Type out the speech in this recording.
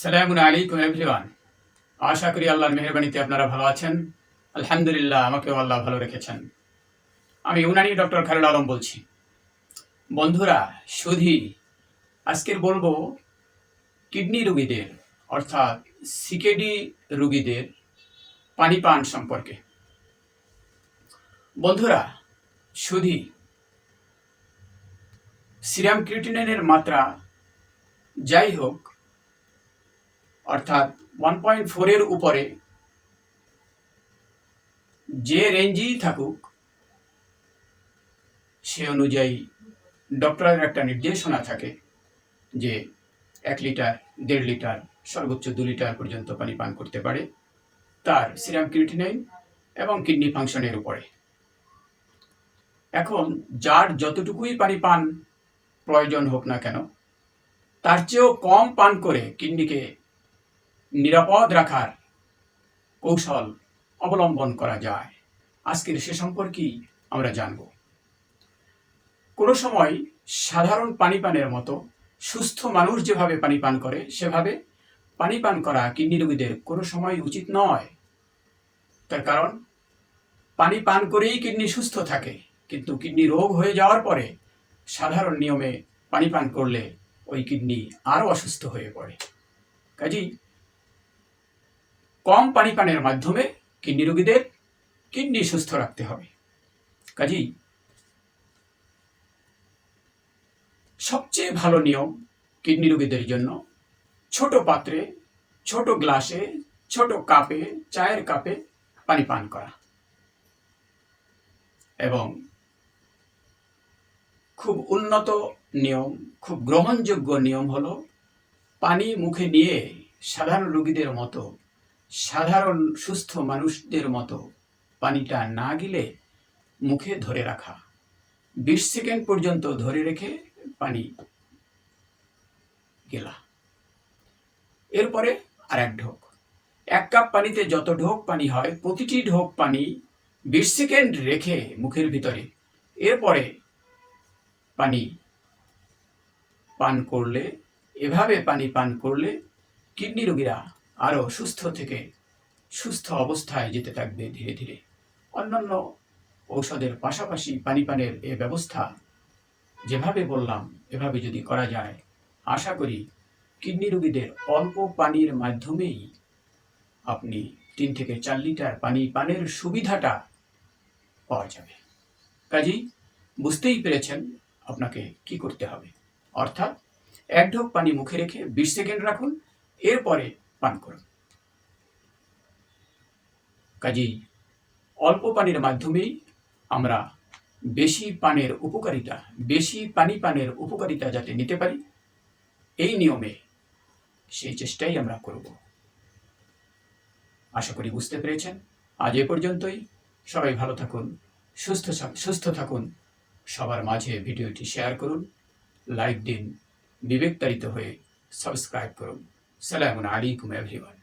সালামুন আলাইকুম, এভরিওয়ান। আশা করি আল্লাহর মেহরবানিতে আপনারা ভালো আছেন। আলহামদুলিল্লাহ, আমাকেও আল্লাহ ভালো রেখেছেন। আমি ইউনানি ডক্টর খালেদ আলম বলছি। বন্ধুরা সুধি আজকের বলব, কিডনি রুগীদের, অর্থাৎ সিকেডি রুগীদের পানি পান সম্পর্কে। বন্ধুরা সুধি সিরাম ক্রিটিনের মাত্রা যাই হোক অর্থাৎ ওয়ান পয়েন্ট ফোরের উপরে যে রেঞ্জেই থাকুক, সে অনুযায়ী ডক্টরের একটা নির্দেশনা থাকে যে এক লিটার, দেড় লিটার, সর্বোচ্চ দু লিটার পর্যন্ত পানি পান করতে পারে তার সিরাম ক্রিটিনাইন এবং কিডনি ফাংশনের উপরে। এখন যার যতটুকুই পানি পান প্রয়োজন হোক না কেন, তার চেয়েও কম পান করে কিডনিকে নিরাপদ রাখার কৌশল অবলম্বন করা যায়। আজকের সে সম্পর্কেই আমরা জানব। কোনো সময় সাধারণ পানি পানের মতো সুস্থ মানুষ যেভাবে পানি পান করে, সেভাবে পানি পান করা কিডনি রোগীদের কোনো সময় উচিত নয়। তার কারণ পানি পান করেই কিডনি সুস্থ থাকে, কিন্তু কিডনি রোগ হয়ে যাওয়ার পরে সাধারণ নিয়মে পানি পান করলে ওই কিডনি আরও অসুস্থ হয়ে পড়ে। কাজেই কম পানি পানের মাধ্যমে কিডনি রোগীদের কিডনি সুস্থ রাখতে হবে। কাজেই সবচেয়ে ভালো নিয়ম কিডনি রোগীদের জন্য ছোট পাত্রে, ছোট গ্লাসে, ছোট কাপে, চায়ের কাপে পানি পান করা এবং খুব উন্নত নিয়ম, খুব গ্রহণযোগ্য নিয়ম হলো পানি মুখে নিয়ে সাধারণ রোগীদের মতো সাধারণ সুস্থ মানুষদের মতো পানিটা না গিলে মুখে ধরে রাখা। বিশ সেকেন্ড পর্যন্ত ধরে রেখে পানি গেলা। এরপরে আর এক ঢোক। এক কাপ পানিতে যত ঢোক পানি হয়, প্রতিটি ঢোক পানি বিশ সেকেন্ড রেখে মুখের ভিতরে। এরপরে পানি পান করলে, এভাবে পানি পান করলে কিডনি রোগীরা আরও সুস্থ থেকে সুস্থ অবস্থায় যেতে থাকবে ধীরে ধীরে। অন্যান্য ঔষধের পাশাপাশি পানি পানের এ ব্যবস্থা যেভাবে বললাম, এভাবে যদি করা যায়, আশা করি কিডনি রোগীদের অল্প পানির মাধ্যমেই আপনি তিন থেকে চার লিটার পানি পানের সুবিধাটা পাওয়া যাবে। কাজেই বুঝতেই পেরেছেন আপনাকে কি করতে হবে। অর্থাৎ এক ঢোক পানি মুখে রেখে বিশ সেকেন্ড রাখুন, এরপরে পান করুন। কাজেই অল্প পানির মাধ্যমেই আমরা বেশি পানের উপকারিতা, বেশি পানি পানের উপকারিতা যাতে নিতে পারি, এই নিয়মে সেই চেষ্টাই আমরা করব। আশা করি বুঝতে পেরেছেন। আজ এ পর্যন্তই। সবাই ভালো থাকুন, সুস্থ সুস্থ থাকুন। সবার মাঝে ভিডিওটি শেয়ার করুন, লাইক দিন বিবেকতাড়িত হয়ে সাবস্ক্রাইব করুন। সালাম আলাইকুম এভরিওয়ান